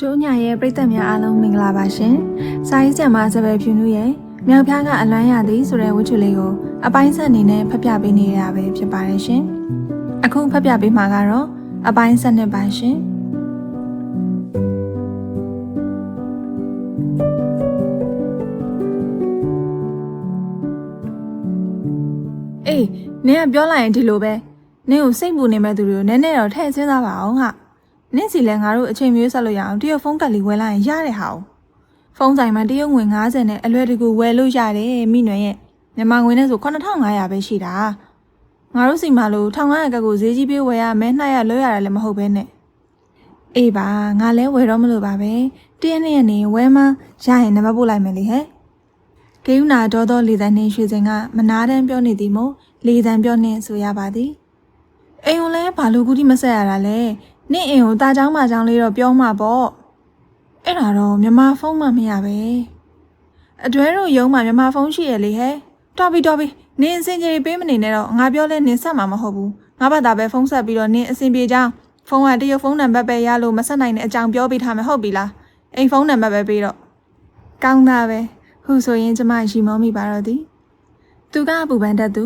တို့ညရဲ့ပရိသတ်များအားလုံးမင်္ဂလာပါရှင်။စာရေးဆရာမစပယ်ဖြူနူးရဲ့မြောက်ဖျားကအလွမ်းရသည်ဆိုတဲ့ဝတ္ထုလေးကိုအပိုင်းဆက်အနေနဲ့ဖတ်ပြပေးနေရတာပဲဖြစ်ပါတယ်ရှင်။အခုဖတ်ပြပေးမှာကတော့အပိုင်းဆက်နှစ်ပါရှင်။အေးနင်ကပြောလိုက်ရင်ဒီလိုပဲနင်ကိုစိတ်ပူနေမဲ့သူတွေကိုနည်းနည်းတော့ထည့်စဉ်းစားပါအောင်ဟာ။ နင့်စီလဲငါတို့အချိန်မျိုးဆက်လို့ရအောင်တရုတ်ဖုန်းကတ်လေးဝယ်လိုက်ရင်ရတဲ့ဟာ။ဖုန်းဆိုင်မှာတရုတ်ငွေ90နဲ့အလွယ်တကူဝယ်လို့ရတယ်မိနွယ်ရဲ့မြန်မာငွေနဲ့ဆို9500ပဲရှိတာ။ငါတို့စီမှာလို့1500ကတ်ကိုဈေးကြီးပေးဝယ်ရမဲနှိုက်ရလွှဲရတယ်လည်းမဟုတ်ပဲနဲ့။အေးပါငါလဲဝယ်တော့မလို့ပါပဲ။တရက်နဲ့နေဝယ်မှရရင်နံပါတ်ပို့လိုက်မယ်လေဟဲ့။ကေယူနာဒေါသောလေတန်းနှင်းရွှေစင်ကမနာတန်းပြောနေသည်မို့လေတန်းပြောနေဆိုရပါသည်။အိမ်ကိုလည်းဘာလို့ကူတိမဆက်ရတာလဲ။ နင့်အိမ်ကိုတာချောင်းမချောင်းလေးတော့ပြောမှာပေါ့အဲ့ဒါတော့မြန်မာဖုန်းမှမရပဲအတွဲတို့ရုံးမှာမြန်မာဖုန်းရှိရလေဟဲ့တော်ပြီတော်ပြီနင်းအစင်ကြီးပေးမနေနဲ့တော့ငါပြောလဲနင်းဆက်မှာမဟုတ်ဘူးငါဘာသာပဲဖုန်းဆက်ပြီးတော့နင်းအစင်ပြေချောင်းဖုန်းကတရုတ်ဖုန်းနံပါတ်ပဲရလို့မဆက်နိုင်တဲ့အကြောင်းပြောပေးထားမယ်ဟုတ်ပြီလားအိမ်ဖုန်းနံပါတ်ပဲပေးတော့ကောင်းတာပဲဟူဆိုရင်ကျမရီမောမိပါတော့သည်သူကပူပန်တတ်သူ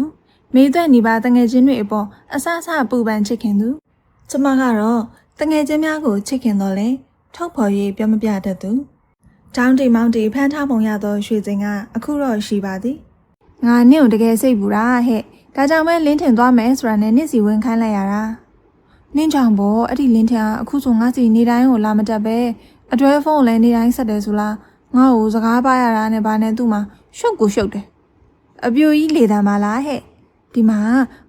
မေသွက်နေပါတငယ်ချင်းတွေအပေါ်အဆအဆပူပန်ချစ်ခင်သူ ကျမကတော့တငယ်ချင်းများကိုချစ်ခင်တော့လဲထုတ်ဖော်၍ပြောမပြတတ်သူ။တောင်းတီမောင်းတီဖမ်းထားပုံရသောရွှေစင်ကအခုတော့ရှိပါသည်။ငါနင့်ကိုတကယ်စိတ်ပူတာဟဲ့။ဒါကြောင့်ပဲလင်းထင်သွားမယ်ဆိုတာနဲ့နင့်စီဝင်ခိုင်းလိုက်ရတာ။နင့်ကြောင့်ပေါ့အဲ့ဒီလင်းထင်ကအခုဆိုငါစီနေတိုင်းကိုလာမတက်ပဲအတွဲဖုန်းကိုလည်းနေတိုင်းဆက်တယ်ဆိုလားငါ့ကိုစကားပါရတာနဲ့ဗာနဲ့သူ့မှာရှုပ်ကိုရှုပ်တယ်။အပြိုကြီးလေတံပါလားဟဲ့။ဒီမှာ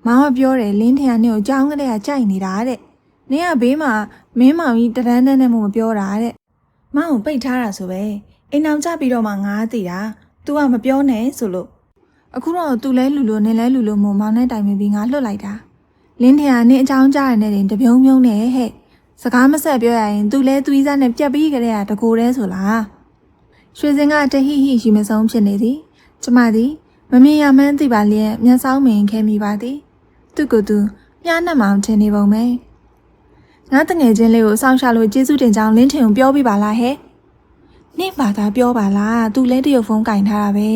မောင်ကပြောတယ်လင်းထင်ကနင့်ကိုကြောင်းကလေးကကြိုက်နေတာတဲ့။ နင်ကဘေးမှာမင်းမောင်ကြီးတရန်းတန်းနဲ့မှမပြောတာတဲ့။မောင်ကိုပိတ်ထားတာဆိုပဲအိမ်အောင်ကြပြီးတော့မှငားတည်တာ။ तू ကမပြောနဲ့ဆိုလို့အခုတော့ तू လဲလူလူနင်လဲလူလူမို့မောင်နဲ့တိုင်ပင်ပြီးငါလွတ်လိုက်တာ။လင်းထင်ကနင်အကြောင်းကြားရတဲ့တင်တပြုံးပြုံးနဲ့ဟဲ့။စကားမဆက်ပြောရရင် तू လဲသူ့ဤစားနဲ့ပြက်ပြီးကြတဲ့တကိုယ်တည်းဆိုလား။ရွှေစင်ကတဟိဟိရှိမဆုံးဖြစ်နေသည်။ကျမသည်မမြင်ရမှန်းသိပါလျက်မျက်စောင်းမင်ခဲမိပါသည်။သူ့ကိုယ်သူမြားနှက်မောင်ထင်နေပုံပဲ။ ငါတငယ်ချင်းလေးကိုစောင့်ရှောက်လို့ကျေးဇူးတင်ကြောင်းလင်းထင်ကိုပြောပြပါလားဟဲ့နင့်ဘာသာပြောပါလားသူလဲတရုတ်ဖုန်းကင်ထားတာပဲ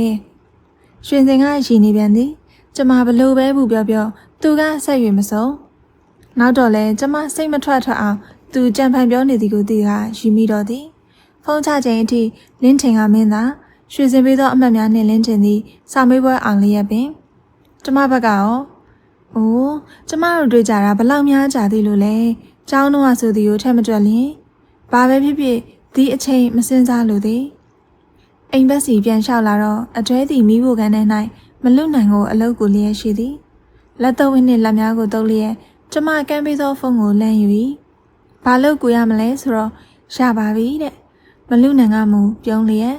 ရွှင်စင်ကရည်နေပြန်သည်ကျမဘလို့ပဲဘူးပြောပြောသူကဆက်ရွေမစုံနောက်တော့လဲကျမစိတ်မထွက်ထွက်အောင်သူကြံဖန်ပြောနေသည်ကိုသူကယူမိတော့သည်ဖုန်းချချိန်အထိလင်းထင်ကမင်းသာရွှေစင်ပေးသောအမှတ်များနှင့်လင်းထင်သည်စာမေးပွဲအောင်လျက်ပင်ကျမဘက်ကရောအိုးကျမတို့တွေ့ကြတာဘလောက်များကြာသေးလို့လဲ။ ကျောင်းတော့ဆိုသည်ကိုထက်မတွက်လျင်ဘာပဲဖြစ်ဖြစ်ဒီအချိန်မစင်စားလို့သည်။အိမ်ဘက်စီပြန်လျှောက်လာတော့အကျွဲသည်မိဖို့ကန်ထဲ၌မလွတ်နိုင်ကိုအလုတ်ကိုလျက်ရှိသည်။လက်တော်ဝင်းနှင့်လက်များကိုတုပ်လျက်ကျမကမ်းပေးသောဖုန်းကိုလန့်ယူ၏။ဘာလို့ကိုရမလဲဆိုတော့ရပါပြီတဲ့။မလွတ်နိုင်ကမူပြုံးလျက်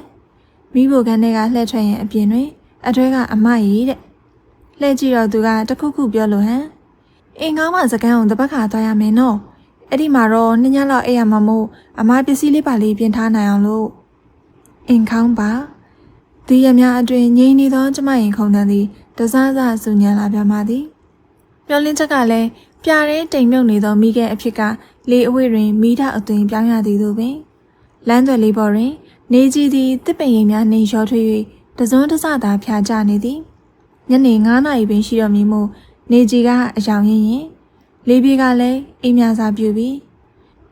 မိဖို့ကန်ထဲကလှည့်ထွက်ရင်အပြင်တွင်အကျွဲကအမကြီးတဲ့။လှည့်ကြည့်တော့သူကတခုခုပြောလို့ဟမ်အင်းကောင်းမစကန်အောင်တပတ်ခါသွားရမယ်နော် အဲ့ဒီမှာတော့နှစ်ညလောက်အိပ်ရမှာမို့အမပစ္စည်းလေးပါလေးပြင်ထားနိုင်အောင်လို့အင်ခေါင်းပါဒီရများအတွင်ငြိမ်နေသောကျမရင်ခုန်တန်းသည်တစားစားဆူညံလာပြမသည်မျောလင်းချက်ကလည်းပြားတဲ့တိမ်မြုပ်နေသောမိခဲအဖြစ်ကလေအဝေးတွင်မိထအသွင်ပြောင်းရသည်သို့ပင်လမ်းသွယ်လေးပေါ်တွင် နေကြီးသည်တစ်ပင်ရိမ်များနှင့်ရောထွေး၍တစွန်းတစသာဖြာကျနေသည်ညနေ9နာရီပင်ရှိတော်မူမှုနေကြီးကအယောင်ရင်းရင် လေးပြေးကလည်းအိမ်မြစာပြူပြီး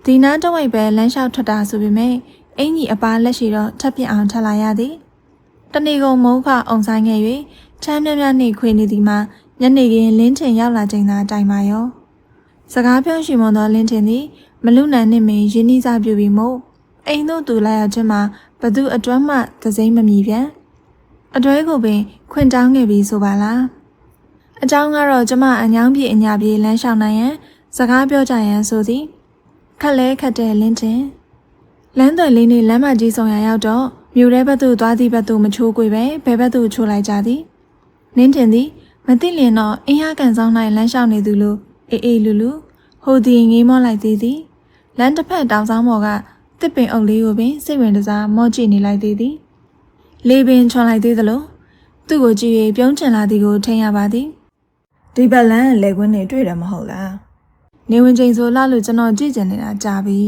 ဒီနားတဝိုက်ပဲလမ်းလျှောက်ထွက်တာဆိုပေမဲ့အင်ကြီးအပားလက်ရှိတော့ထပ်ပြအောင်ထပ်လာရသည်တနေကုန်မုန်းခအောင်ဆိုင်ခဲ့၍ချမ်းမြမြနှိခွေနေသည်မှာညနေခင်းလင်းထင်ရောက်လာချိန်သာတိုင်ပါရောစကားပြောရှိမွန်သောလင်းထင်သည်မလူနန်နှင့်မင်းရင်းနှီးစားပြူပြီးမို့အိမ်တို့သူလာရခြင်းမှာဘသူအတွမ်းမှသစိမ့်မမီပြန်အတွဲကိုပင်ခွင့်တောင်းခဲ့ပြီးဆိုပါလား အကြောင်းကတော့ကျမအညောင်းပြေအညာပြေလမ်းလျှောက်နိုင်ရန်စကားပြောကြရန်ဆိုသည်ခက်လဲခက်တဲ့လင်းတင်လမ်းသွယ်လေးနဲ့လမ်းမကြီးဆောင်ရရောက်တော့မြို့ထဲဘက်သို့သွားသည့်ဘက်သို့မချိုးကွေပဲဘယ်ဘက်သို့ချိုးလိုက်ကြသည်နင်းတင်သည်မသိလျင်တော့အင်းရကန်ဆောင်၌လမ်းလျှောက်နေသူလိုအေးအေးလူလူဟိုသည်ငေးမောလိုက်သေးသည်လမ်းတစ်ဖက်တောင်ဆောင်ပေါ်ကတစ်ပင်အုပ်လေးကိုပင်စိတ်ဝင်စားမော့ကြည့်နေလိုက်သေးသည်လေးပင်ချွန်လိုက်သေးသလိုသူ့ကိုကြည့်၍ပြုံးချင်လာသည်ကိုထင်ရပါသည် ဒီဘလန်လေကွင်းနေတွေ့တယ်မဟုတ်လားနေဝင်ချိန်ဆိုလာလို့ကျွန်တော်ကြည့်ကျင်နေတာကြာပြီ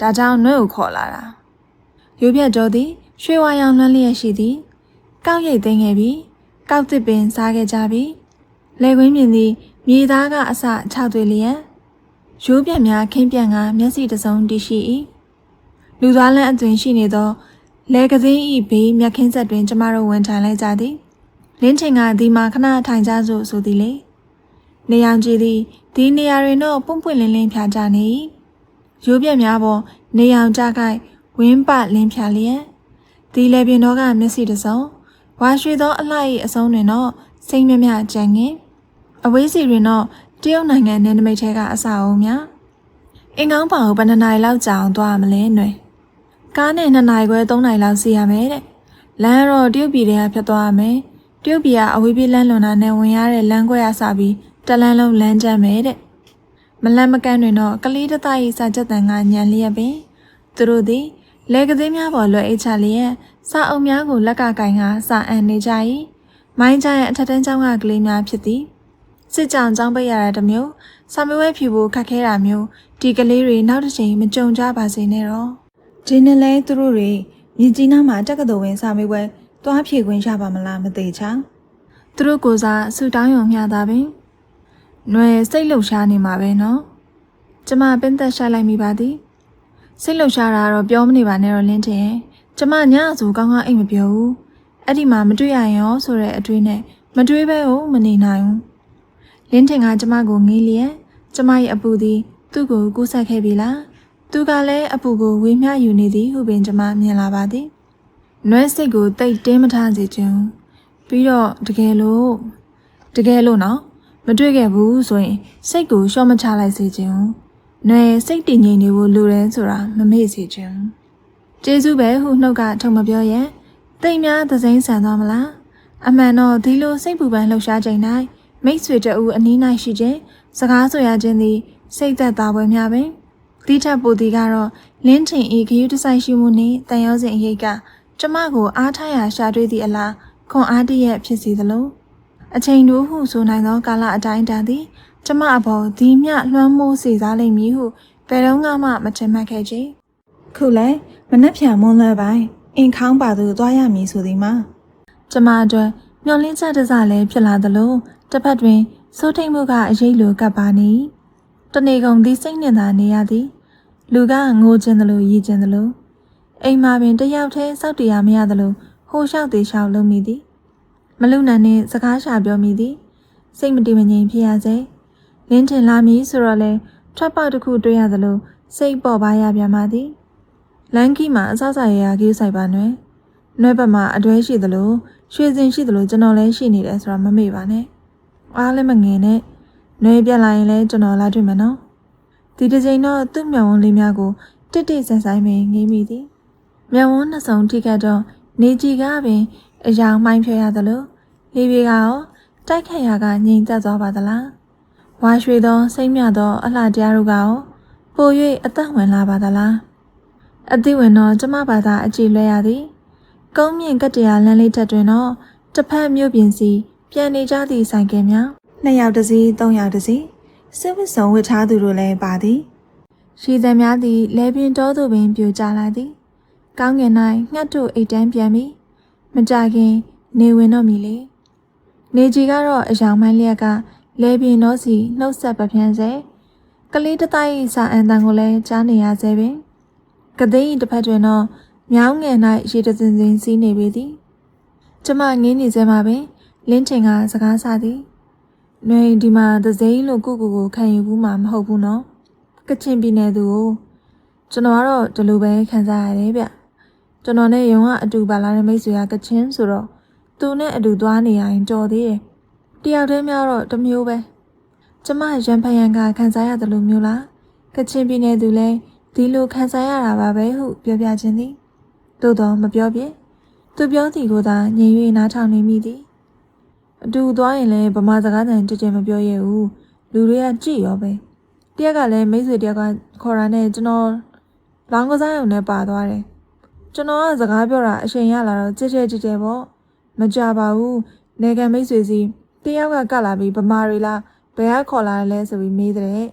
ဒါကြောင့်နှွဲ့ကိုခေါ်လာတာရိုးပြတ်တော်သည်ရွှေဝါရောင်လွှမ်းလျက်ရှိသည်ကောက်ရိတ်သိမ်းခဲ့ပြီးကောက်တစ်ပင်စားခဲ့ကြပြီးလေကွင်းမြင်သည်မြေသားကအစခြောက်သွေးလျက်ရိုးပြတ်များခင်းပြန်ကမျက်စိတစ်စုံတည်ရှိ၏လူသားလန်းအသွင်ရှိနေသောလေကစင်းဤဘေးမြက်ခင်းဆက်တွင်ကျမတို့ဝင်ထိုင်လိုက်ကြသည်လင်းချိန်ကဒီမှာခဏထိုင်ကြစို့ဆိုသည်လေ နေရောင်ကြည်သည်ဒီနေရာတွင်တော့ပွန့်ပွန့်လင်းလင်းဖြာကြနေ၏ရိုးပြက်များပေါ်နေရောင်ကြကိုက်ဝင်းပလင်းဖြာလျက်ဒီလေပြင်တော်ကမျက်စိတစ်စုံဝါရွှေသောအလှ၏အဆုံးတွင်တော့စိတ်မြမြကြံငင်အဝေးစီတွင်တော့တရုတ်နိုင်ငံနယ်နိမိတ်ထဲကအစာအုံများအင်ကောင်းပါကိုဘယ်နှစ်နာရီလောက်ကြာအောင်သွားမလဲຫນွေကားနဲ့2နာရီခွဲ3နာရီလောက်စီရမယ်တဲ့လမ်းတော့တရုတ်ပြည်ထဲကဖြတ်သွားရမယ်တရုတ်ပြည်ကအဝေးပြေးလမ်းလွန်တာနဲ့ဝင်ရတဲ့လမ်းခွဲရစပြီး တလန်းလုံးလမ်းကျမ်းမယ်တဲ့မလန့်မကန်းတွင်တော့ကလေးတသား၏စာချက်တန်ကညံလျက်ပင်သူတို့သည်လက်ကသေးများပေါ်လွယ်အိတ်ချလျက်စာအုပ်များကိုလက်ကကင်ကစာအန်နေကြ၏မိုင်းကြရဲ့အထက်တန်းကျောင်းကကလေးများဖြစ်သည်စစ်ကြောင်ကျောင်းပိတ်ရတဲ့မျိုးစာမေးပွဲဖြူဖို့ခက်ခဲတာမျိုးဒီကလေးတွေနောက်တစ်ချိန်မကြုံကြပါစေနဲ့တော့ဒီနေ့လဲသူတို့တွေမြကြီးနားမှာတက္ကသိုလ်ဝင်စာမေးပွဲသွားဖြေခွင့်ရပါမလားမသိချာသူတို့ကိုစားဆူတောင်းရုံမျှတာပင် ຫນွယ်စိတ်လှုပ်ရှားနေမှာပဲနော်ကျမပင်သက်ရှာလိုက်မိပါသည်စိတ်လှုပ်ရှားတာတော့ပြောမနေပါနဲ့တော့လင်းတင်ကျမညဆိုကောင်းကောင်းအိတ်မပြောဘူးအဲ့ဒီမှာမတွေ့ရရင်ရောဆိုတဲ့အတွေးနဲ့မတွေးပဲဟုတ်မနေနိုင်ဘူးလင်းတင်ကကျမကိုငေးလျက်ကျမရဲ့အပူသည်သူ့ကိုကူးဆက်ခဲ့ပြီလားသူကလည်းအပူကိုဝေမျှယူနေသည်ဟုပင်ကျမမြင်လာပါသည်နွဲစိတ်ကိုတိတ်တင်းမထားစေခြင်းပြီးတော့တကယ်လို့တကယ်လို့နော် မတွေ့ခဲ့ဘူးဆိုရင်စိတ်ကိုရှော့မချလိုက်စေခြင်းနွယ်စိတ်တည်ငြိမ်နေဖို့လိုတယ်ဆိုတာမမေ့စေခြင်းကျေးဇူးပဲဟုနှုတ်ကထုံမပြောရဲ့တိတ်များသစိမ့်ဆန်သွားမလားအမှန်တော့ဒီလိုစိတ်ပူပန်လှုပ်ရှားချိန်တိုင်းမိတ်ဆွေတအူအနီး၌ရှိခြင်းစကားဆိုရခြင်းသည်စိတ်သက်သာပွဲများပင်တိထပ်ပူတီကတော့လင်းထင်ဤခယူတဆိုင်ရှိမှုနှင့်တန်ရောစဉ်အရေးကကျမကိုအားထားရာရှာတွေ့သည့်အလားခွန်အားတည့်ရဲ့ဖြစ်စီသလို အချိန်တိုးဟုဆိုနိုင်သောကာလအတိုင်းတန်သည်ကျမအပေါ်ဒီမျှလွှမ်းမိုးစေစားလိမ့်မည်ဟုဘယ်တော့မှမထင်မှတ်ခဲ့ချေခုလည်းမနှက်ဖြံမွန်းလွဲပိုင်းအင်ခေါင်းပါသူသွားရမည်ဆိုသည်မှာကျမအတွက်မျောလင်းချက်တစလည်းဖြစ်လာသလိုတစ်ဖက်တွင်စိုးထိတ်မှုကအရေးလိုကပ်ပါနေတနေကုန်သည်စိတ်နှင်သာနေရသည်လူကငိုခြင်းသလိုရည်ခြင်းသလိုအိမ်မှာပင်တယောက်တည်းစောက်တရားမရသလိုဟိုလျှောက်သေးလျှောက်လုံးမိသည် မလူနန်နှင့်စကားရှာပြောမိသည်စိတ်မတည်မငြိမ်ဖြစ်ရစေလင်းထင်လာမည်ဆိုတော့လေထွက်ပေါက်တစ်ခုတွေ့ရသလိုစိတ်ပေါ်ပါရပြန်ပါသည်လန်ကီမှာအဆဆရရကြီးဆိုင်ပါနွယ်နှွဲဘက်မှာအတွဲရှိသလိုရွှေစင်ရှိသလိုကျွန်တော်လည်းရှိနေတယ်ဆိုတာမမေ့ပါနဲ့အားလည်းမငင်နဲ့နှွဲပြက်လာရင်လည်းကျွန်တော်လာတွေ့မယ်နော်ဒီတစ်ချိန်တော့သူ့မျက်ဝန်းလေးများကိုတစ်တိဆန်ဆိုင်ပင်ငေးမိသည်မျက်ဝန်းနှစ်စုံထိခတ်တော့နေကြီးကပင်အယောင်မှိုင်းဖြေရသလို လေပြေကရောတိုက်ခတ်ရာကငြိမ်သက်သွားပါသလားဝါရွှေသောစိတ်မြသောအလှတရားတို့ကရောပို၍အသက်ဝင်လာပါသလားအသိဝင်တော့ကျမဘာသာအကြည့်လွဲရသည်ကုန်းမြင့်ကတရာလမ်းလေးထက်တွင်တော့တစ်ဖက်မြို့ပြင်စီပြန်နေကြသည့်ဆိုင်ကယ်များနှစ်ယောက်တစ်စီးသုံးယောက်တစ်စီးစစ်ဝစ်စုံဝစ်ထားသူတို့လည်းပါသည်ရှိသည်များသည်လဲပင်တော်သူပင်ပြိုကျလာသည်ကောင်းကင်၌ငှက်တို့အိတ်တန်းပြန်ပြီးမကြခင်နေဝင်တော့မီလေ နေကြီးကတော့အယောင်မိုင်းလျက်ကလဲပင်တော့စီနှုတ်ဆက်ပပြန်းစေကလေးတသား၏စာအန်တန်ကိုလည်းကြားနေရစေပင်ကသိန်းတစ်ဖက်တွင်တော့မြောင်းငယ်၌ရေတစင်စင်စီးနေပေသည်ကျမငင်းနေစဲမှာပင်လင်းချိန်ကစကားဆသည်။နှွေဒီမှာသစိမ့်လို့ကိုကိုကိုခံယူဘူးမှာမဟုတ်ဘူးနော်။ကချင်ပြည်နယ်သူကိုကျွန်တော်ကတော့ဒီလိုပဲခံစားရတယ်ဗျ။ကျွန်တော်နဲ့ယုံကအတူပါလာတဲ့မိတ်ဆွေကကချင်ဆိုတော့ သူနဲ့အတူသွားနေရရင်ကြော်သေးတယ်။တယောက်တည်းများတော့တမျိုးပဲ။ကျမရံဖယံကခံစားရတယ်လို့မျိုးလား။ကချင်ပြည်နယ်သူလည်းဒီလိုခံစားရတာပါပဲဟုပြောပြခြင်းသည်။သို့တော့မပြောပြ။သူပြောသည်ကိုသာငြိမ်၍နားထောင်နေမိသည်။အတူသွားရင်လည်းဗမာစကားတန်ကြကြမပြောရဘူးလူတွေကကြည့်ရောပဲတရက်ကလည်းမိတ်ဆွေတယောက်ကခေါ်တာနဲ့ကျွန်တော်လောင်းကစားရုံနဲ့ပါသွားတယ်ကျွန်တော်ကစကားပြောတာအချိန်ရလာတော့ကြက်ကြက်ကြက်ကြက်ပေါ့ မကြပါဘူးနေကန်မိတ်ဆွေစီတယောက်ကကလာပြီးဗမာတွေလားဘယ်ကခေါ်လာလဲဆိုပြီးမေးတဲ့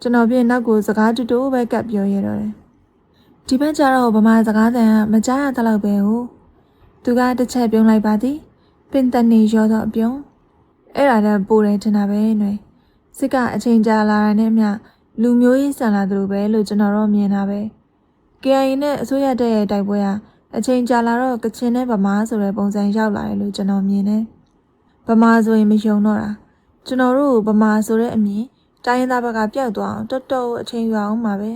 ကျွန်တော်ပြင်နောက်ကိုစကားတူတူပဲကပ်ပြောရတော့တယ်ဒီဘက်ကျတော့ဗမာစကားတန်ကမကြားရတလောက်ပဲဟုတ်သူကတစ်ချက်ပြုံးလိုက်ပါသည်ပင်တနေရောတော့အပြုံးအဲ့ဒါလည်းပိုတယ်ထင်တာပဲຫນွေစစ်ကအချိန်ကြာလာတာနဲ့မျှလူမျိုးရေးဆန်လာသလိုပဲလို့ကျွန်တော်တို့မြင်တာပဲ KIA နဲ့အစိုးရတပ်ရဲ့တိုက်ပွဲဟာ အချိန်ကြာလာတော့ကချင်နဲ့ဗမာဆိုတဲ့ပုံစံရောက်လာတယ်လို့ကျွန်တော်မြင်တယ်ဗမာဆိုရင်မယုံတော့တာကျွန်တော်တို့ဗမာဆိုတဲ့အမြင်တိုင်းရင်းသားဘက်ကပျောက်သွားအောင်တော်တော်အချိန်ယူအောင်ပါပဲ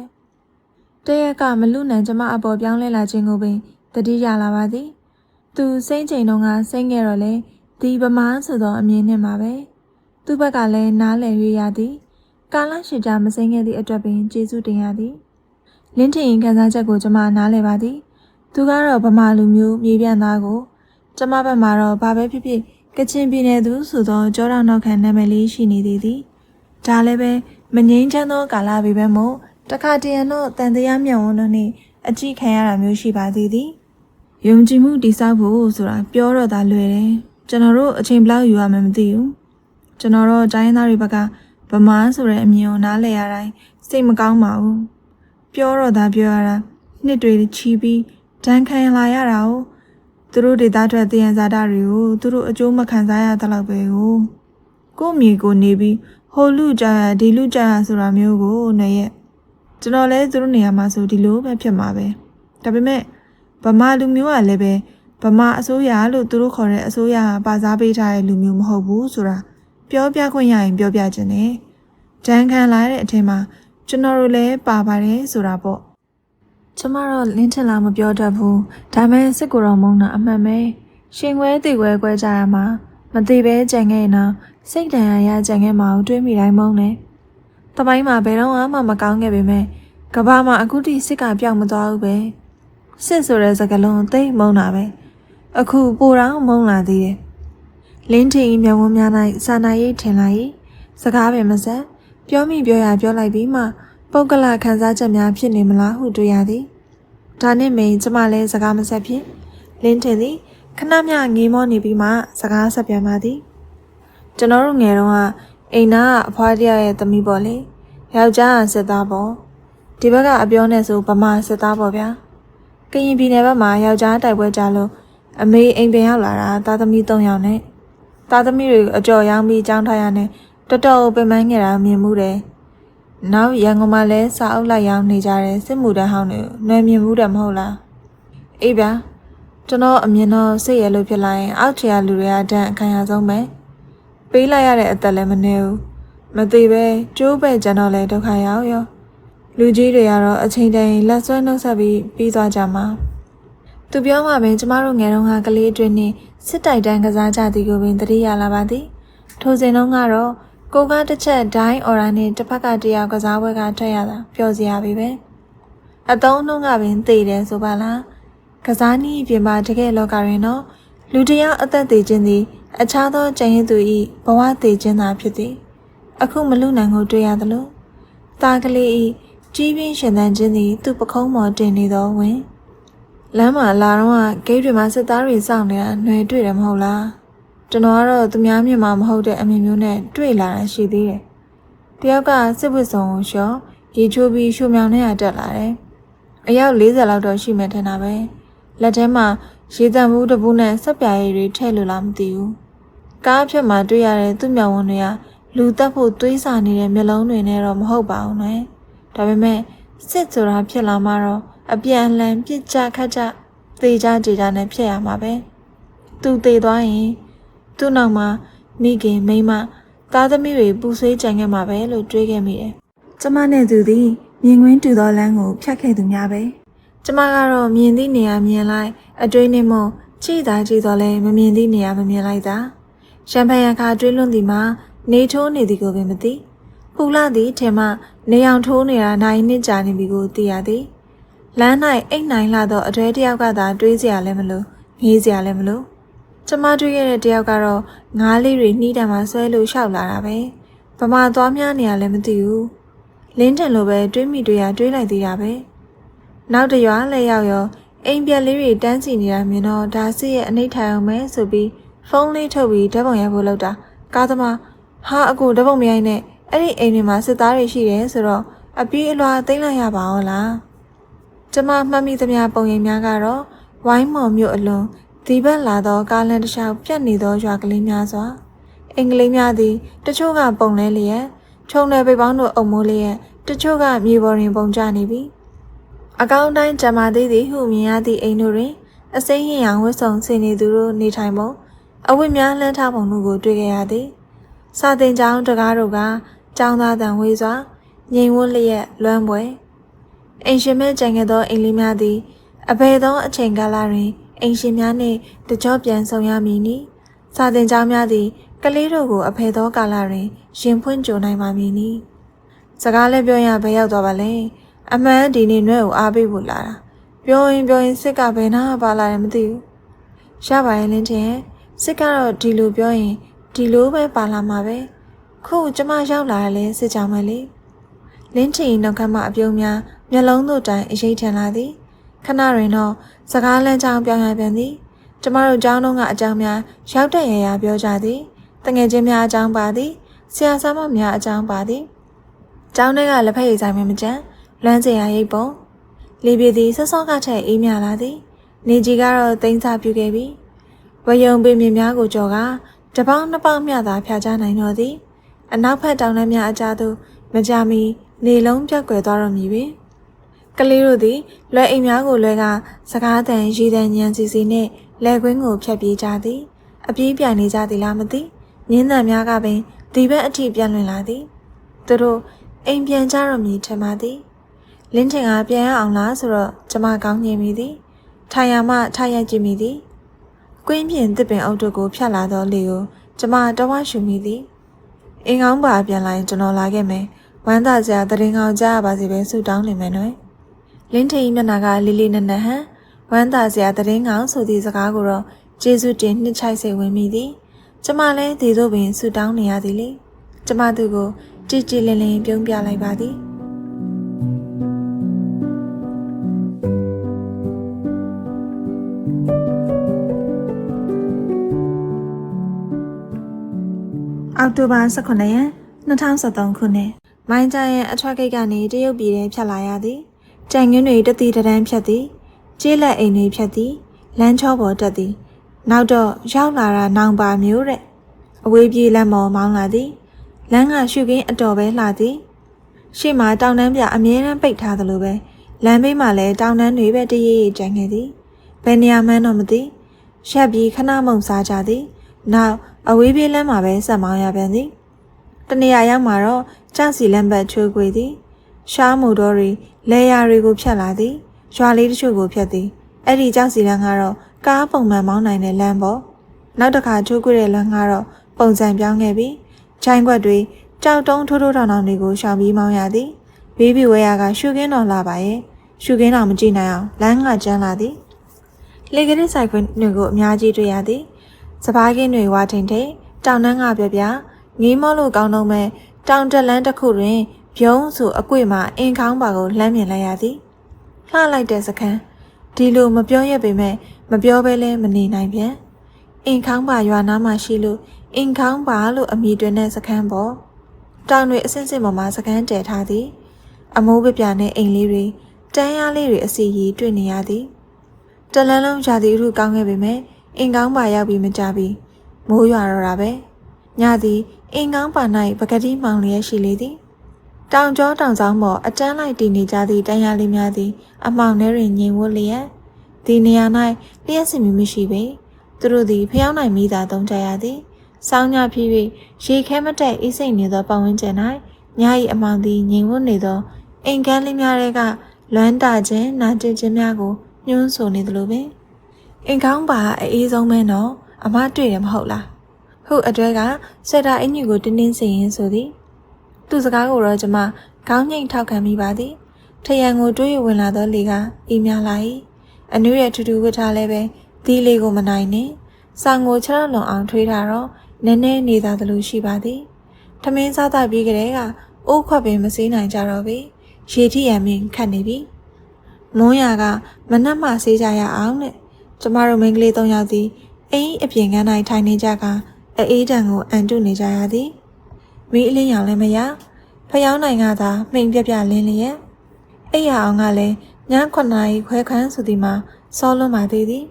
တရက်ကမလူနံကျမအပေါ်ပြောင်းလဲလာခြင်းကိုပင်တတိရလာပါသည်သူစိမ့်ချိန်တုန်းကစိမ့်ခဲ့တော့လေဒီဗမာဆိုသောအမြင်နဲ့မှာပဲသူ့ဘက်ကလည်းနားလည်ရရသည်ကာလရှိကြမစိမ့်ခဲ့သည့်အတွက်ပင်ကျေးဇူးတင်ရသည်လင်းထင်ခံစားချက်ကိုကျမနားလည်ပါသည် သူကတော့ဗမာလူမျိုးမြေပြန့်သားကိုကျမဘက်မှာတော့ဘာပဲဖြစ်ဖြစ်ကချင်ပြည်နယ်သူဆိုသောကြောတော်နောက်ခံနာမည်လေးရှိနေသေးသည်ဒါလည်းပဲမငိမ့်ချမ်းသောကာလပေပဲမို့တခါတရံတော့တန်တရားမြောင်ဝန်းတို့နှင့်အကြည့်ခံရတာမျိုးရှိပါသေးသည်ယုံကြည်မှုတိဆောက်ဖို့ဆိုတာပြောတော့သာလွယ်တယ်ကျွန်တော်တို့အချိန်ဘလောက်ယူရမှန်းမသိဘူးကျွန်တော်တို့တိုင်းသားတွေဘက်ကဗမာဆိုတဲ့အမြင်ကိုနားလည်ရတိုင်းစိတ်မကောင်းပါဘူးပြောတော့သာပြောရတာနှစ်တွေချီပြီး တန်းခံလာရတာကိုသူတို့ဒေသထွက်တည်ရန်ဇာတာတွေကိုသူတို့အကျိုးမခံစားရသလောက်ပဲကိုကို့မြေကိုနေပြီးဟိုလူကြရဒီလူကြရဆိုတာမျိုးကိုနဲ့ရဲ့ကျွန်တော်လည်းသူတို့နေရာမှာဆိုဒီလိုပဲဖြစ်မှာပဲဒါပေမဲ့ဗမာလူမျိုးကလည်းပဲဗမာအစိုးရလို့သူတို့ခေါ်တဲ့အစိုးရကပါစားပေးထားတဲ့လူမျိုးမဟုတ်ဘူးဆိုတာပြောပြခွင့်ရရင်ပြောပြခြင်းနဲ့တန်းခံလာတဲ့အထင်မှာကျွန်တော်တို့လည်းပါပါတယ်ဆိုတာပေါ့ ကျမတော့လင်းထင်လာမပြောတတ်ဘူးဒါမဲ့စစ်ကိုယ်တော်မုန်းတာအမှန်ပဲရှင်ခွဲတည်ခွဲခွဲကြရမှာမသေးပဲကြံခဲ့ရင်တော့စိတ်တန်ရာရကြံခဲ့မှာကိုတွေးမိတိုင်းမုန်းတယ်တပိုင်းမှာဘယ်တော့မှမကောင်းခဲ့ပေမဲ့ကဘာမှာအခုထိစစ်ကပြောင်းမသွားဘူးပဲစစ်ဆိုတဲ့စကားလုံးသိမ့်မုန်းတာပဲအခုပိုတော့မုန်းလာသေးတယ်လင်းထင်မျက်ဝန်းများ၌စာနာရိတ်ထင်လာ၏စကားပဲမဆက်ပြောမိပြောရပြောလိုက်ပြီးမှ ပုဂ္ဂလခံစားချက်များဖြစ်နေမလားဟုတွေးရသည်ဒါနဲ့မင်းကျမလည်းစကားမဆက်ဖြစ်လင်းထင်သည်ခဏမျှငေးမောနေပြီးမှစကားဆက်ပြန်ပါသည်ကျွန်တော်တို့ငယ်တုန်းကအိမ်နာကအဖွားတရရဲ့သမီးပေါ့လေယောက်ျားကစစ်သားပေါ့ဒီဘက်ကအပြောနဲ့ဆိုဗမာစစ်သားပေါ့ဗျာကရင်ပြည်နယ်ဘက်မှာယောက်ျားတိုက်ပွဲကြလို့အမေအိမ်ပြန်ရောက်လာတာသားသမီး၃ယောက်နဲ့သားသမီးတွေအကြော်ရောင်းပြီးကြောင်းထားရနဲ့တော်တော်ပင်ပန်းခဲ့တာမြင်မှုတယ်။ နောက်ရန်ကုန်မှာလည်းစာအုပ်လိုက်ရောင်းနေကြတဲ့စစ်မှုတန်းဟောင်းတွေနှွယ်မြင်မှုတယ်မဟုတ်လား။အေးဗျာကျွန်တော်အမြင်တော့စိတ်ရလို့ဖြစ်လာရင်အောက်ထရလူတွေကဒဏ်အခံရဆုံးပဲ။ပေးလိုက်ရတဲ့အသက်လည်းမနေဘူး။မသေးပဲကျိုးပဲ့ကြတော့လဲဒုက္ခရောက်ရော။လူကြီးတွေကတော့အချိန်တိုင်းလက်ဆွဲနှုတ်ဆက်ပြီးပြီးသွားကြမှာ။သူပြောမှပင်ကျမတို့ငယ်တုန်းကကလေးအတွင်းနဲ့စစ်တိုက်တန်းကစားကြသည်ကိုပင်သတိရလာပါသည်။ထိုစဉ်တုန်းကတော့ ကိုကတစ်ချက်ဒိုင်းအော်ရာနဲ့တစ်ဖက်ကတယောက်ကစားပွဲကထွက်ရတာပျော်စရာပဲပဲအတုံးနှုံးကပင်တည်တယ်ဆိုပါလားကစားနည်းပြင်ပါတကယ်လောကတွင်တော့လူတယောက်အသက်သေးခြင်းသည်အခြားသောကြံရင်သူ၏ဘဝသေးခြင်းသာဖြစ်သည်အခုမလူနိုင်ကိုတွေ့ရသလိုတာကလေး၏ကြီးပြင်းရှင်သန်ခြင်းသည်သူ့ပခုံးပေါ်တင်နေသောဝင်လမ်းမှာလာတော့ဂိတ်တွေမှာစစ်သားတွေစောင့်နေတာຫນွယ်တွေ့တယ်မဟုတ်လား ကျွန်တော်ကတော့သူများမြင်မှာမဟုတ်တဲ့အမြင်မျိုးနဲ့တွေ့လာတာရှိသေးတယ်။တယောက်ကစစ်ဝတ်စုံကိုလျှော်ရေချိုးပြီးရှုမြောင်နဲ့ရတက်လာတယ်။အယောက်40လောက်တော့ရှိမှထင်တာပဲ။လက်ထဲမှာရေတံမှုတစ်ဘူးနဲ့ဆက်ပြားရည်တွေထည့်လို့လားမသိဘူး။ကားဖြတ်မှာတွေ့ရတဲ့သူ့မြောင်ဝန်တွေကလူတက်ဖို့သွေးစာနေတဲ့မျက်လုံးတွေနဲ့တော့မဟုတ်ပါဘူးနော်။ဒါပေမဲ့စစ်ဆိုတာဖြစ်လာမှတော့အပြန်အလှန်ပြစ်ကြခတ်ကြသေကြကြေကြနဲ့ဖြစ်ရမှာပဲ။သူသေသွားရင် သူ့နောက်မှာမိခင်မိန်းမသားသမီးတွေပူဆွေးကြံခဲ့မှာပဲလို့တွေးခဲ့မိတယ်။ကျမနဲ့သူသည်မြင်ကွင်းတူသောလမ်းကိုဖြတ်ခဲ့သူများပဲ။ကျမကတော့မြင်သည့်နေရာမြင်လိုက်အတွေးနှင့်မို့ကြည်သာကြည်တော်လဲမမြင်သည့်နေရာမမြင်လိုက်တာ။ရှမ်ပန်ရခါတွေးလွန်းသည်မှာနေထိုးနေသည်ကိုပင်မသိ။ပူလာသည်ထင်မှနေအောင်ထိုးနေတာနိုင်နှစ်ကြာနေပြီကိုသိရသည်။လမ်း၌အိတ်နိုင်လာသောအတွဲတယောက်ကသာတွေးစရာလည်းမလိုငေးစရာလည်းမလို။ ကျမတွေ့ခဲ့တဲ့တယောက်ကတော့ငားလေးတွေနှီးတံမှာဆွဲလို့ရှောက်လာတာပဲဗမာသွားများနေရလည်းမသိဘူးလင်းတန်လိုပဲတွေးမိတွေးရတွေးလိုက်သေးတာပဲနောက်တရွာလဲရောက်ရောအိမ်ပြက်လေးတွေတန်းစီနေတာမြင်တော့ဒါစစ်ရဲ့အနှိဋ္ဌာအောင်မယ်ဆိုပြီးဖုန်းလေးထုတ်ပြီးဓာတ်ပုံရိုက်ဖို့လုပ်တာကားသမားဟာအကူဓာတ်ပုံမရိုက်နဲ့အဲ့ဒီအိမ်တွေမှာစစ်သားတွေရှိတယ်ဆိုတော့အပြေးအလွှာသိမ့်လိုက်ရပါအောင်လားကျမမှတ်မိသမျှပုံရိပ်များကတော့ဝိုင်းမော်မြို့အလွန် ဒီဘက်လာသောကားလမ်းတစ်လျှောက်ပြတ်နေသောရွာကလေးများစွာအင်္ဂလိပ်များသည်တချို့ကပုံလဲလျက်ခြုံနယ်ပိတ်ပေါင်းတို့အုံမိုးလျက်တချို့ကမြေပေါ်တွင်ပုံကျနေပြီအကောင်းတိုင်းဂျမာသေးသည်ဟုမြင်ရသည့်အိမ်တို့တွင်အစိမ်းဟင်ရောင်ဝတ်စုံဆင်နေသူတို့နေထိုင်ပုံအဝတ်များလှမ်းထားပုံတို့ကိုတွေ့ခဲ့ရသည်စာတင်ကျောင်းတကားတို့ကကျောင်းသားတန်ဝေးစွာငြိမ်ဝတ်လျက်လွမ်းပွဲအိမ်ရှင်မဲ့ကြံခဲ့သောအိမ်လေးများသည်အဘယ်သောအချိန်ကာလတွင် အိမ်ရှင်များနှင့်တကြောပြန်ဆောင်ရမည်နီစာတင်ကျောင်းများသည်ကလေးတို့ကိုအဖေသောကာလတွင်ရင်ဖွင့်ကြိုနိုင်ပါမည်နီစကားလည်းပြောရဘယ်ရောက်သွားပါလဲအမှန်ဒီနေ့နှွဲ့ကိုအားပေးဖို့လာတာပြောရင်ပြောရင်စစ်ကဘယ်နာပါလာတယ်မသိဘူးရပါရဲ့လင်းတင်စစ်ကတော့ဒီလိုပြောရင်ဒီလိုပဲပါလာမှာပဲခုကျမရောက်လာတယ်လေစစ်ကြောင်မယ်လေလင်းချင်နှုတ်ခမ်းမအပြုံးများမျက်လုံးတို့တိုင်အရေးထန်လာသည် ခဏတွင်တော့စကားလမ်းကြောင်းပြောင်းရပြန်သည်ကျမတို့ကျောင်းတုန်းကအကြောင်းများရောက်တဲ့ရရာပြောကြသည်တငယ်ချင်းများအကြောင်းပါသည်ဆရာဆရာမများအကြောင်းပါသည်ကျောင်းထဲကလက်ဖက်ရည်ဆိုင်မမကျန်လွမ်းစရာရိပ်ပုံလေပြေသည်ဆော့ဆော့ကထက်အေးမြလာသည်နေကြီးကတော့တိမ့်စာပြုခဲ့ပြီဝယုံပင်မြင်များကိုကြော်ကတပေါင်းနှစ်ပေါင်းမျှသာဖျားချနိုင်တော်သည်အနောက်ဘက်တောင်တန်းများအကြားသို့မကြမီနေလုံးပြတ်ကွယ်သွားတော်မူပြီ ကလေးတို့သည်လွယ်အိမ်များကိုလွယ်ကစကားတန်ရည်တန်ညံစီစီနှင့်လက်ကွင်းကိုဖြတ်ပြေးကြသည်အပြေးပြိုင်နေကြသည်လားမသိညင်းတန်များကပင်ဒီဘက်အထိပြန်လွင်လာသည်သူတို့အိမ်ပြန်ကြတော့မည်ထင်ပါသည်လင်းထင်ကပြန်ရအောင်လားဆိုတော့ကျမကောင်းညင်မိသည်ထိုင်ရမှထိုင်ရကြည့်မိသည်ကွင်းပြင်တစ်ပင်အုပ်တို့ကိုဖြတ်လာသောလေကိုကျမတဝါရှူမိသည်အင်ကောင်းပါပြန်လာရင်ကျွန်တော်လာခဲ့မယ်ဝမ်းသာစရာတရင်ကောင်ကြားရပါစေပဲဆုတောင်းနေမယ်နော် လင်းထင်မျက်နှာကလေးလေးနက်နက်ဟန်ဝမ်းသာစရာတရင်ကောင်ဆိုသည့်စကားကိုတော့ကျေးဇူးတင်နှစ်ချိုက်စိတ်ဝင်မိသည်ကျမလည်းဒီသို့ပင်ဆုတောင်းနေရသည်လေကျမသူကိုကြည်ကြည်လင်လင်ပြုံးပြလိုက်ပါသည်အောက်တိုဘာ18ရက်2023ခုနှစ်မိုင်းကြရဲ့အထွတ်ကိတ်ကနေတရုတ်ပြည်ထဲဖြတ်လာရသည် ကြံငင်းတွေတတိတရန်ဖြတ်သည်ကျေးလက်အိမ်တွေဖြတ်သည်လမ်းချောပေါ်တက်သည်နောက်တော့ရောက်လာတာနောင်ပါမျိုးတဲ့အဝေးပြေးလမ်းမော်မောင်းလာသည်လမ်းကရှုခင်းအတော်ပဲလှသည်ရှေ့မှာတောင်တန်းပြအမြဲတမ်းပိတ်ထားသလိုပဲလမ်းဘေးမှာလည်းတောင်တန်းတွေပဲတရေရေကျန်ခဲ့သည်ဘယ်နေရာမှန်းတော့မသိရှက်ပြီးခဏမုံစားကြသည်နောက်အဝေးပြေးလမ်းမှာပဲဆက်မောင်းရပြန်သည်တနေရာရောက်မှာတော့ကြောက်စီလမ်းဘက်ချွေးကွေသည် ရှားမူတော်တွေလဲယာတွေကိုဖြတ်လာသည်ရွာလေးတချို့ကိုဖြတ်သည်အဲ့ဒီကြောက်စီလမ်းကတော့ကားပုံမှန်မောင်းနိုင်တဲ့လမ်းပေါ့နောက်တစ်ခါချိုးကွေတဲ့လမ်းကတော့ပုံစံပြောင်းခဲ့ပြီးချိုင်းခွက်တွေကြောက်တုံးထိုးထိုးထောင်ထောင်တွေကိုရှောင်ပြီးမောင်းရသည်ဘေးဘီဝဲရကရှုခင်းတော်လာပါရဲ့ရှုခင်းတော်မကြည့်နိုင်အောင်လမ်းကကျန်းလာသည်လေကလေးဆိုင်ခွင်းတွေကိုအများကြီးတွေ့ရသည်စပားကင်းတွေဝါထိန်ထိန်တောင်နှန်းကပြပြငေးမောလို့ကောင်းတော့မဲ့တောင်တက်လန်းတစ်ခုတွင် ပြုံးစုအကွေ့မှာအင်ခေါင်းပါကိုလှမ်းမြင်လိုက်ရသည်လှလိုက်တဲ့စခန်းဒီလိုမပြောရပေမဲ့မပြောဘဲလဲမနေနိုင်ပြန်အင်ခေါင်းပါရွာနားမှာရှိလို့အင်ခေါင်းပါလို့အမည်တွင်တဲ့စခန်းပေါ့တောင်တွေအစင်းစင်းပေါ်မှာစခန်းတည်ထားသည် အမိုးပပြနဲ့အိမ်လေးတွေတန်းရလေးတွေအစီရီတွေ့နေရသည်တလန်းလုံးရာသီဥတုကောင်းခဲ့ပေမဲ့အင်ကောင်းပါရောက်ပြီးမကြပြီးမိုးရွာတော့တာပဲညသည်အင်ကောင်းပါ၌ပကတိမောင်လျက်ရှိလေသည် တောင်ကျောတောင်ဆောင်ပေါ်အတန်းလိုက်တည်နေကြသည့်တန်းရလေးများသည်အမောင်ထဲတွင်ငြိမ်ဝတ်လျက်ဒီနေရာ၌လျှက်စင်မီမရှိပေသူတို့သည်ဖျောင်းနိုင်မိသာသုံးကြရသည်စောင်းညဖြစ်၍ရေခဲမတက်အေးစိတ်နေသောပတ်ဝန်းကျင်၌ည၏အမောင်သည်ငြိမ်ဝတ်နေသောအိမ်ကန်းလေးများကလွမ်းတာခြင်းနာကျင်ခြင်းများကိုညှိုးဆိုနေသလိုပင်အိမ်ကောင်းပါအေးဆုံးပဲနော်အမတွေ့တယ်မဟုတ်လားဟုတ်အတွဲကစက်တာအင်ကြီးကိုတင်းတင်းစင်ရင်ဆိုသည် သူ့စကားကိုတော့ကျမခေါင်းငိတ်ထောက်ခံမိပါသည်ထရန်ကိုတွေးရဝင်လာသောလေကအေးမြလာ၏အနုရဲ့ထူထူဝတ်ထားလဲပဲဒီလေကိုမနိုင်နဲ့စာငိုချရလွန်အောင်ထွေးထားတော့နည်းနည်းနေသာသလိုရှိပါသည်ထမင်းစားတာပြီးကြတဲ့ကအိုးခွက်ပင်မစေးနိုင်ကြတော့ပြီရေထီရံမင်းခတ်နေပြီမွန်းရကမနှက်မှဆေးကြရအောင်တဲ့ကျမတို့မိန်းကလေး၃ယောက်သည်အိမ်အပြင်ကန်း၌ထိုင်နေကြကအေးတံကိုအန်တုနေကြရသည် မိအလင်းရောင်လည်းမရဖျောင်းနိုင်ကသာမှိန်ပြပြလင်းလျက်အိယာအောင်ကလည်းညည9နာရီခွဲခန်းဆိုသည်မှာစောလွန်ပါသေးသည်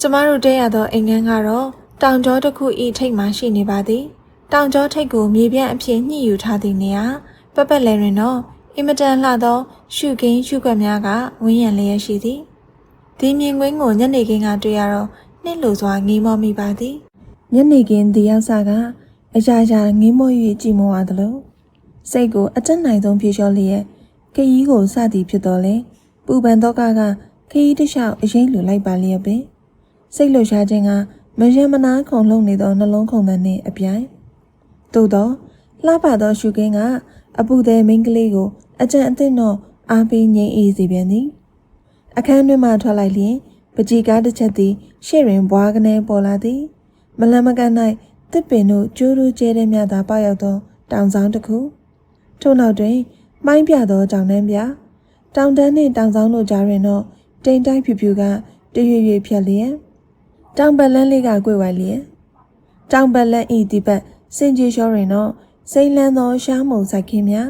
ကျမတို့တဲရသောအိမ်ငန်းကတော့တောင်ကျောတစ်ခုဤထိပ်မှရှိနေပါသည်တောင်ကျောထိပ်ကိုမြေပြန့်အဖြစ်ညှိယူထားသည့်နေရာပက်ပက်လဲတွင်တော့အင်မတန်လှသော ရှုခင်းရှုခွက်များကဝင်းရံလျက်ရှိသည်ဒီမြင်ကွင်းကိုညနေခင်းကတွေ့ရတော့နှင့်လိုစွာငေးမောမိပါသည်ညနေခင်းဒီရောက်စာက အရာရာငေးမော၍ကြည်မောရသလိုစိတ်ကိုအတက်နိုင်ဆုံးဖြေလျှော်လျက်ခရီးကိုစသည်ဖြစ်တော်လဲပူပန်တော့ကကခရီးတစ်လျှောက်အရင်လူလိုက်ပါလျက်ပင်စိတ်လှရှားခြင်းကမရမနာခုန်လုံနေသောနှလုံးခုန်သံနှင့်အပြိုင်သို့သောလှပသောရှုခင်းကအပူသေးမိန်းကလေးကိုအကြံအသင့်တော့အားပေးငြိမ်အေးစေပြန်သည်အခန်းတွင်မှထွက်လိုက်လျင်ပကြီးကားတစ်ချက်သည်ရှေ့တွင်ဘွားကနေပေါ်လာသည်မလန်မကန်၌ တစ်ပင်တို့ကျိုးတို့ကျဲတဲ့မြသာပေါရောက်သောတောင်ဆောင်တစ်ခုထို့နောက်တွင်မိုင်းပြသောကြောင်နှန်းပြတောင်တန်းနှင့်တောင်ဆောင်တို့ကြားတွင်တော့တိမ်တိုက်ဖြူဖြူကတရွေ့ရွေ့ဖြတ်လျက်တောင်ပတ်လန်းလေးကကွေ့ဝိုက်လျက်တောင်ပတ်လန်းဤဒီဘက်စင်ကြီးလျှောတွင်တော့စိမ့်လန်းသောရှားမုံဆိုင်ခင်းများ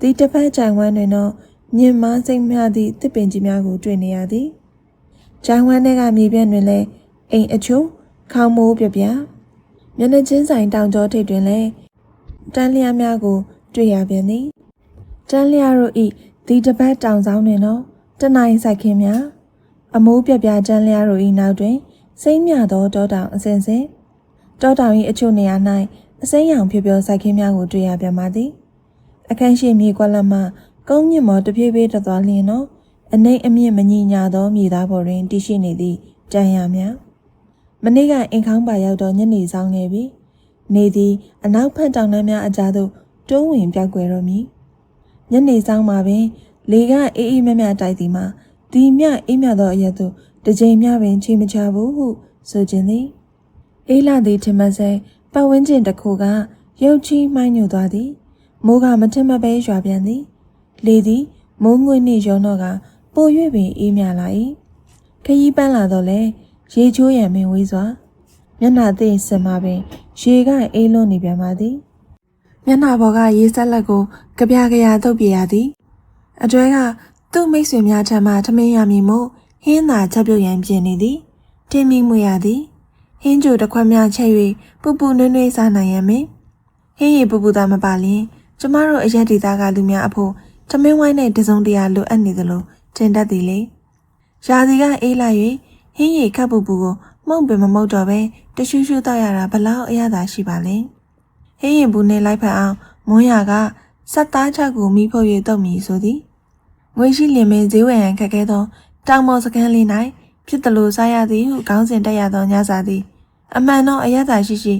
ဒီတစ်ဖက်ကြိုင်ဝမ်းတွင်တော့မြင်မစိမ့်များသည့်တစ်ပင်ကြီးများကိုတွေ့နေရသည်ကြိုင်ဝမ်းထဲကမြေပြန့်တွင်လည်းအိမ်အချို့ခေါင်းမိုးပြပြ မျက်နှာချင်းဆိုင်တောင်ကျောထိပ်တွင်လည်းတန်းလျားများကို တွေ့ရပြန်သည်တန်းလျားတို့ဤဒီတစ်ပတ်တောင်ဆောင်တွင်တော့တနိုင်ဆိုင်ခင်းများအမိုးပြပြတန်းလျားတို့ဤနောက်တွင် စိမ့်မြသောတောတောင်အစဉ်စဉ်တောတောင်၏အချို့နေရာ၌အစိမ်းရောင်ဖြောဖြောစိုက်ခင်းများကိုတွေ့ရပြန်ပါသည်အခန်းရှိမြေကွက်လက်မှကုန်းမြင့်မော်တဖြည်းဖြည်းတက်သွားလျင်တော့အနှိမ့်အမြင့်မညီညာသောမြေသားပေါ်တွင်တည်ရှိနေသည့်ကြံရများ မနေ့ကအိမ်ခေါင်းပါရောက်တော့ညနေဆောင်ခဲ့ပြီနေသည်အနောက်ဖက်တောင်တန်းများအကြားသို့တိုးဝင်ပြောက်ွယ်တော့မည်ညနေဆောင်မှာပင် လေကအေးအေးမြမြတိုက်သည်မှာဒီမြအေးမြသောအရက်သို့တစ်ချိန်မြပင်ချိန်မချဘူးဟုဆိုခြင်းသည်အေးလာသည်ထင်မှစေပတ်ဝန်းကျင်တစ်ခုကရုပ်ချီးမှိုင်းညိုသွားသည်မိုးကမထင်မပဲရွာပြန်သည် လေသည်မိုးငွေ့နှင့်ရောတော့ကပို၍ပင်အေးမြလာ၏ခရီးပန်းလာတော့လေ ရေချိုးရံမင်းဝေးစွာမျက်နှာသိစင်မှာပင်ရေကအေးလွန်းနေပြန်ပါသည်မျက်နှာပေါ်ကရေဆက်လက်ကိုကြပြကြရတုပ်ပြရသည်အတွဲကသူ့မိတ်ဆွေများထံမှထမင်းရမည်မို့ဟင်းသာချက်ပြုတ်ရန်ပြင်နေသည်တင်းမိမှုရသည်ဟင်းကြိုတစ်ခွက်များချက်၍ပူပူနွေ့နွေ့စားနိုင်ရမည်ဟင်းရည်ပူပူသာမပါလျင်ကျမတို့အရက်ဒေသကလူများအဖို့ထမင်းဝိုင်းနဲ့တစုံတရာလိုအပ်နေသလိုထင်တတ်သည်လေရာသီကအေးလာ၍ ဟင်းရည်ခပ်ပူပူကိုမှုန့်ပင်မမုတ်တော့ပဲတရှူးရှူးတော့ရတာဘလောက်အရသာရှိပါလဲဟင်းရင်ဘူးနဲ့လိုက်ဖက်အောင်မွန်းရကစက်သားချက်ကိုမိဖို့၍တုတ်မီဆိုသည်ငွေရှိလင်မင်းဈေးဝယ်ရန်ခက်ခဲသောတောင်မော်စကန်လေး၌ဖြစ်သလိုစားရသည်ဟုခေါင်းစဉ်တက်ရသောညစာသည် အမှန်တော့အရသာရှိရှိ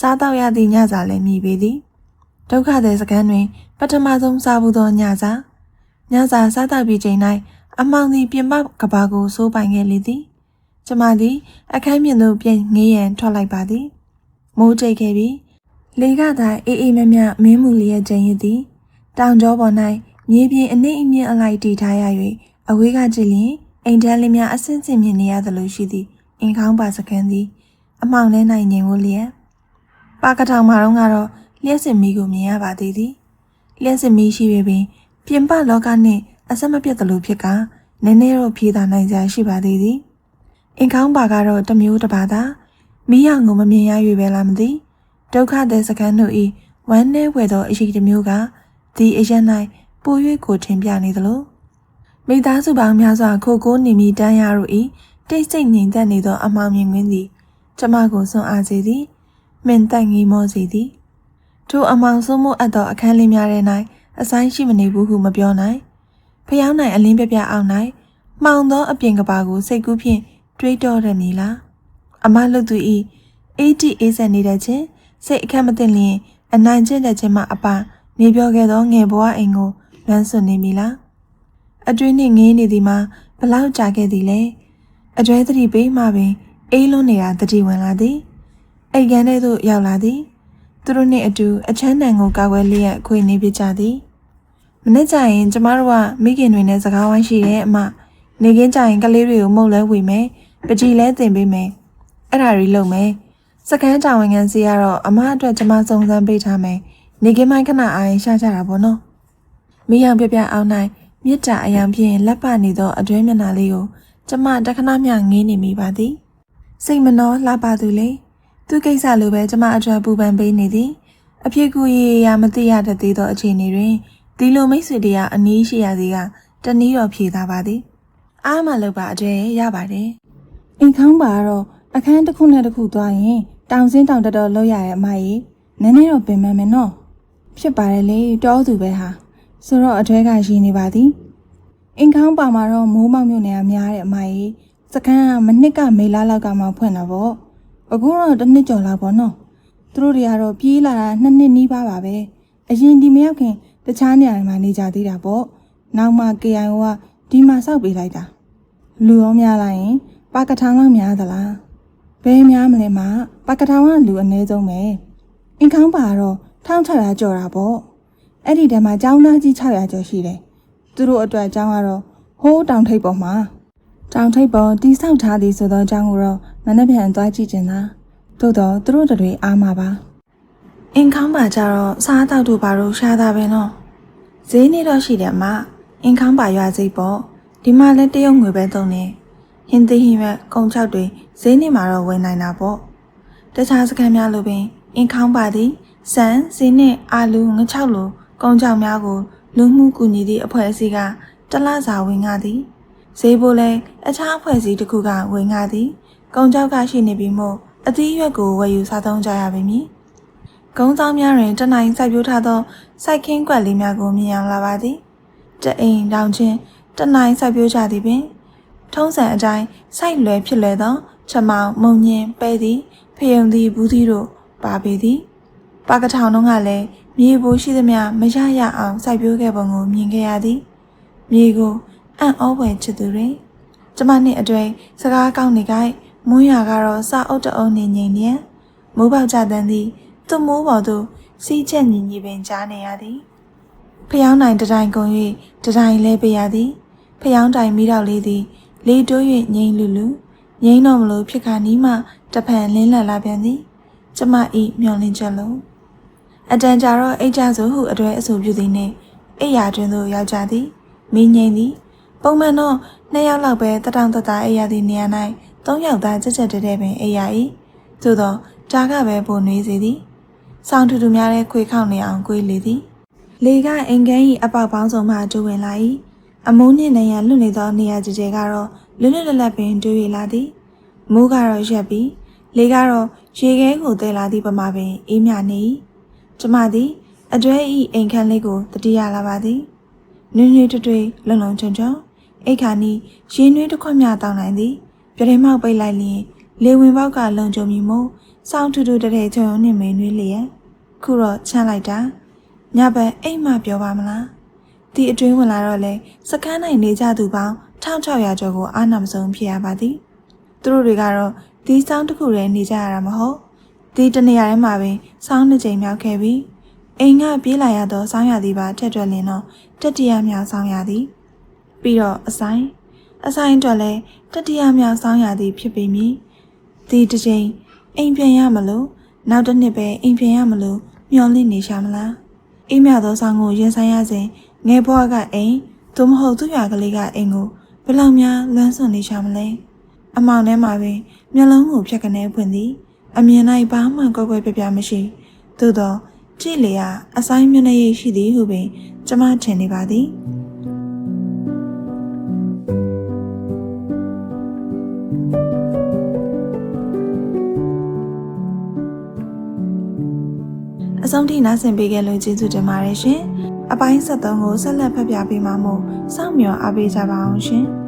စားတော့ရသည့်ညစာလည်းမြည်ပေသည်ဒုက္ခသည်စကန်တွင် ပထမဆုံးစားဘူးသောညစာညစာစားတော့ပြီးချိန်၌အမောင်သည်ပြင်ပကဘာကိုစိုးပိုင်ခဲ့လေသည် ကျမသည် အခန်းပြင်သို့ပြန်ငေးရန်ထွက်လိုက်ပါသည်မိုးတိတ်ခဲ့ပြီးလေကသာအေးအေးမြမြမင်းမူလျက်ကျင်းရသည်တောင်ကျောပေါ်၌မြေပြင်အနှိမ့်အမြင့်အလိုက်တည်ထားရ၍အဝေးကကြည့်လျင်အိမ်တန်းလေးများအဆင့်ဆင့်မြင်နေရသလိုရှိသည်အင်ခေါင်းပါစကန်သည် အမောင်ထဲ၌ငြိမ်ဝလျက်ပါကထောင်မှာတော့ကတော့လျှက်စင်မီကိုမြင်ရပါသေးသည်လျှက်စင်မီရှိပေပင် ပြင်ပလောကနှင့်အဆက်မပြတ်သလိုဖြစ်ကနည်းနည်းတော့ဖြေးသာနိုင်စရာရှိပါသေးသည် အင်ခေါင်းပါကတော့တမျိုးတစ်ပါးသာမိရငုံမမြင်ရ၍ပဲလားမသိဒုက္ခတဲ့စကန်တို့ဤဝမ်းနေဝဲသောအရှိတစ်မျိုးကဒီအရက်၌ပို၍ကိုထင်ပြနေသလိုမိသားစုပေါင်းများစွာခိုကိုးနေမိတန်းရတို့ဤတိတ်ဆိတ်ငြိမ်သက်နေသောအမောင်မြင်ကွင်းသည်ကျမကိုစွန့်အားစေသည်မင်တက်ငီမောစေသည်ထိုအမောင်ဆုံးမှုအပ်သောအခန်းလေးများထဲ၌အဆိုင်ရှိမနေဘူးဟုမပြောနိုင်ဖျောင်းနိုင်အလင်းပြပြအောင်၌မှောင်သောအပြင်ကဘာကိုစိတ်ကူးဖြင့် တွေးတောရမည်လားအမလွတ်သူဤအေးတီအေးဆက်နေတဲ့ချင်းစိတ်အခက်မသိလျင်အနိုင်ကျင့်တဲ့ချင်းမှအပနေပြောခဲ့သောငယ်ဘဝအိမ်ကိုလွမ်းဆွနေမည်လားအတွင်းနှင့်ငေးနေသည်မှာဘလောက်ကြာခဲ့သည်လဲအကျွဲသတိပေးမှပင်အေးလွန်းနေတာတတိဝင်လာသည်အိမ်ကန်ထဲသို့ရောက်လာသည်သူတို့နှင့်အတူအချမ်းတန်ကိုကာကွယ်လျက်ခွေနေပြကြသည်မနေ့ကျရင်ကျမတို့ကမိခင်တွေနဲ့စကားဝိုင်းရှိတယ်အမနေကင်းကျရင်ကလေးတွေကိုမှုတ်လဲဝေမယ် ပကြီးလဲတင်ပေးမယ်အဲ့ဒါတွေလုပ်မယ်စကန်းကြောင်ဝင်ငံစီကတော့အမအတွက်ကျမစုံစမ်းပေးထားမယ်နေကင်းမိုင်းခဏအားရင်ရှာကြတာပေါ့နော်မိအောင်ပြပြအောင်နိုင်မြစ်တာအယံဖြင့်လက်ပနေသောအတွဲမျက်နှာလေးကိုကျမတခဏမျှငေးနေမိပါသည်စိတ်မနှောလှပသူလေသူကိစ္စလိုပဲကျမအထွတ်ပူပန်ပေးနေသည်အဖြစ်ကူရရမသိရတတ်သေးသောအခြေအနေတွင်ဒီလိုမိတ်ဆွေတရားအနည်းရှိရသည်ကတနည်းတော်ဖြေသာပါသည်အားမလုပ်ပါအကျွဲရပါတယ် အိမ်ခေါင်းပါတော့အခန်းတစ်ခုနဲ့တစ်ခုသွားရင်တောင်စင်းတောင်တက်တော့လောက်ရရဲ့အမကြီးနည်းနည်းတော့ပင်ပန်းမယ်နော်ဖြစ်ပါတယ်လေတောသူပဲဟာဆိုတော့အထွဲကရှိနေပါသည်အင်ခေါင်းပါမှာတော့မိုးမောက်မြို့နယ်ကများတဲ့အမကြီးစကန်းကမနစ်ကမေလာလောက်ကမှဖွင့်တာပေါ့အခုတော့တစ်နှစ်ကျော်လောက်ပေါ့နော်သူတို့တွေကတော့ပြေးလာတာနှစ်နှစ်နီးပါးပါပဲအရင်ဒီမရောက်ခင်တခြားနေရာတွေမှာနေကြသေးတာပေါ့နောက်မှ KIO ကဒီမှာစောက်ပေးလိုက်တာလူရောများလိုက်ရင် ပါကထောင်လောက်များသလားဘယ်များမလဲမပါကထောင်ကလူအနည်းဆုံးပဲအင်ခေါင်းပါကတော့1600ကျော်တာပေါ့အဲ့ဒီတည်းမှာကျောင်းသားကြီး600ကျော်ရှိတယ်သူတို့အတွက်အကြောင်းကတော့ဟိုးတောင်ထိပ်ပေါ်မှာတောင်ထိပ်ပေါ်တိဆောက်ထားသည်ဆိုသောအကြောင်းကိုတော့မနှက်ပြန်သွားကြည့်ကျင်တာသို့တော့သူတို့တွေအားမှာပါအင်ခေါင်းပါကြတော့စားတောက်တို့ဘာလို့ရှားတာပဲနော်ဈေးနေတော့ရှိတယ်မအင်ခေါင်းပါရွာစိတ်ပေါ့ဒီမှာလည်းတရုတ်ငွေပဲသုံးနေ ဟင်းသီးဟင်းရွက်ကုံချောက်တွေဈေးနေမှာတော့ဝင်နိုင်တာပေါ့တခြားစကန်များလိုပင်အင်ခေါင်းပါသည်စံဈေးနဲ့အာလူငချောက်လိုကုံချောက်များကိုလူမှုကူညီသည့်အဖွဲ့အစည်းကတလစာဝင်ငါသည်ဈေးဖို့လဲအခြားအဖွဲ့အစည်းတစ်ခုကဝင်ငါသည်ကုံကြောက်ကရှိနေပြီမို့အသီးရွက်ကိုဝယ်ယူစားသုံးကြရပါမည်ကုန်းဆောင်များတွင်တနိုင်စိုက်ပျိုးထားသောစိုက်ခင်းကွက်လေးများကိုမြင်အောင်လာပါသည်တအိမ်တောင်ချင်းတနိုင်စိုက်ပျိုးကြသည်ပင် ထုံးစံအတိုင်းစိုက်လွယ်ဖြစ်လွယ်သောချက်မောင်မုံညင်ပဲသည်ဖယုံသည်ဘူးသည်တို့ပါပေသည်ပါကထောင်တို့ကလည်းမြေပိုရှိသမျှမရရအောင်စိုက်ပျိုးခဲ့ပုံကိုမြင်ခဲ့ရသည်မြေကိုအံ့ဩဖွယ်ချစ်သူတွေကျမနှင့်အတွေ့စကားကောင်းနေကြမွန်းရကတော့စာအုပ်တအုပ်နေငိမ့်နေမိုးပေါက်ကြတဲ့သည်သူ့မိုးပေါ်သို့စီးချက်ညီညီပင်ကြားနေရသည်ဖျောင်းနိုင်တတိုင်းကုန်၍တတိုင်းလဲပေးရသည်ဖျောင်းတိုင်မိတော့လေးသည် လေတိုး၍ငိမ့်လူလူငိမ့်တော့မလို့ဖြစ်ခါနီးမှတဖန်လင်းလက်လာပြန်သည်ကျမဤမျောလင်းချက်လုံးအတန်ကြာတော့အိတ်ကြဆိုဟုအတွဲအဆိုပြုသည်နှင့်အိယာတွင်သို့ရောက်ကြသည်မင်းငိမ့်သည်ပုံမှန်တော့နှစ်ယောက်လောက်ပဲတတောင်တတအိယာသည်နေရာ၌သုံးယောက်သာကြက်ကြက်တဲတဲပင်အိယာ၏သို့သောကြားကပဲပုံနှွေးစေသည်ဆောင်းထူထူများတဲ့ခွေခေါနေအောင်ကွေးလေသည်လေကအိမ်ကန်း၏အပေါက်ပေါင်းစုံမှကျိုးဝင်လာ၏ အမိုးနှင့်နေရန်လွတ်နေသောနေရာကြကြကတော့လွတ်လွတ်လပ်လပ်ပင်တွေးရလာသည်မိုးကတော့ရက်ပြီးလေကတော့ရေခဲကိုတဲလာသည့်ပမာပင်အေးမြနေ၏ကျမသည်အတွဲဤအိမ်ခန်းလေးကိုတတိယလာပါသည်နွေ့နွေ့တွေ့တွေ့လုံလုံချုံချုံအိတ်ခါနီးရေနွေးတစ်ခွက်မျှတောင်းနိုင်သည်ပြတင်းမောက်ပိတ်လိုက်လျင်လေဝင်ပေါက်ကလုံချုံမီမို့စောင်းထူထူတတဲ့ချုံနှင့်မင်းနွေးလျက်ခုတော့ချမ်းလိုက်တာညဘက်အိမ်မပြောပါမလား ဒီအတွင်းဝင်လာတော့လေစကန်းနိုင်နေကြသူပေါင်း1600ကျော်ကိုအာနာမဆုံးဖြစ်ရပါသည်သူတို့တွေကတော့ဒီစောင်းတစ်ခုတည်းနေကြရတာမဟုတ်ဒီတနေရာထဲမှာပင်စောင်းနှစ်ကြိမ်မြောက်ခဲ့ပြီးအိမ်ကပြေးလာရသောစောင်းရသည်ပါထက်တွက်လင်းတော့တတိယမြောက်စောင်းရသည်ပြီးတော့အဆိုင်အဆိုင်အတွက်လည်းတတိယမြောက်စောင်းရသည်ဖြစ်ပေမည်ဒီတစ်ကြိမ်အိမ်ပြန်ရမလို့နောက်တစ်နှစ်ပဲအိမ်ပြန်ရမလို့မျောလင့်နေရှာမလားအိမ်မြသောဆောင်ကိုရင်ဆိုင်ရစဉ် ငယ်ဘွားကအိမ်သို့မဟုတ်သူ့ရွာကလေးကအိမ်ကိုဘယ်လောက်များလွမ်းဆွနေရှာမလဲအမောင်ထဲမှာပင်မျက်လုံးကိုဖြတ်ကနေဖွင့်သည်အမြင်၌ဘာမှကွက်ကွက်ပြပြမရှိသို့သောကြည့်လေရအဆိုင်မျက်နှာရည်ရှိသည်ဟုပင်ကျမထင်နေပါသည်အဆုံးထိနားဆင်ပေးခဲ့လို့ကျေးဇူးတင်ပါတယ်ရှင်။ အပိုင်း73ကိုဆက်လက်ဖတ်ပြပေးမှာမို့စောင့်မျှော်အားပေးကြပါအောင်ရှင်။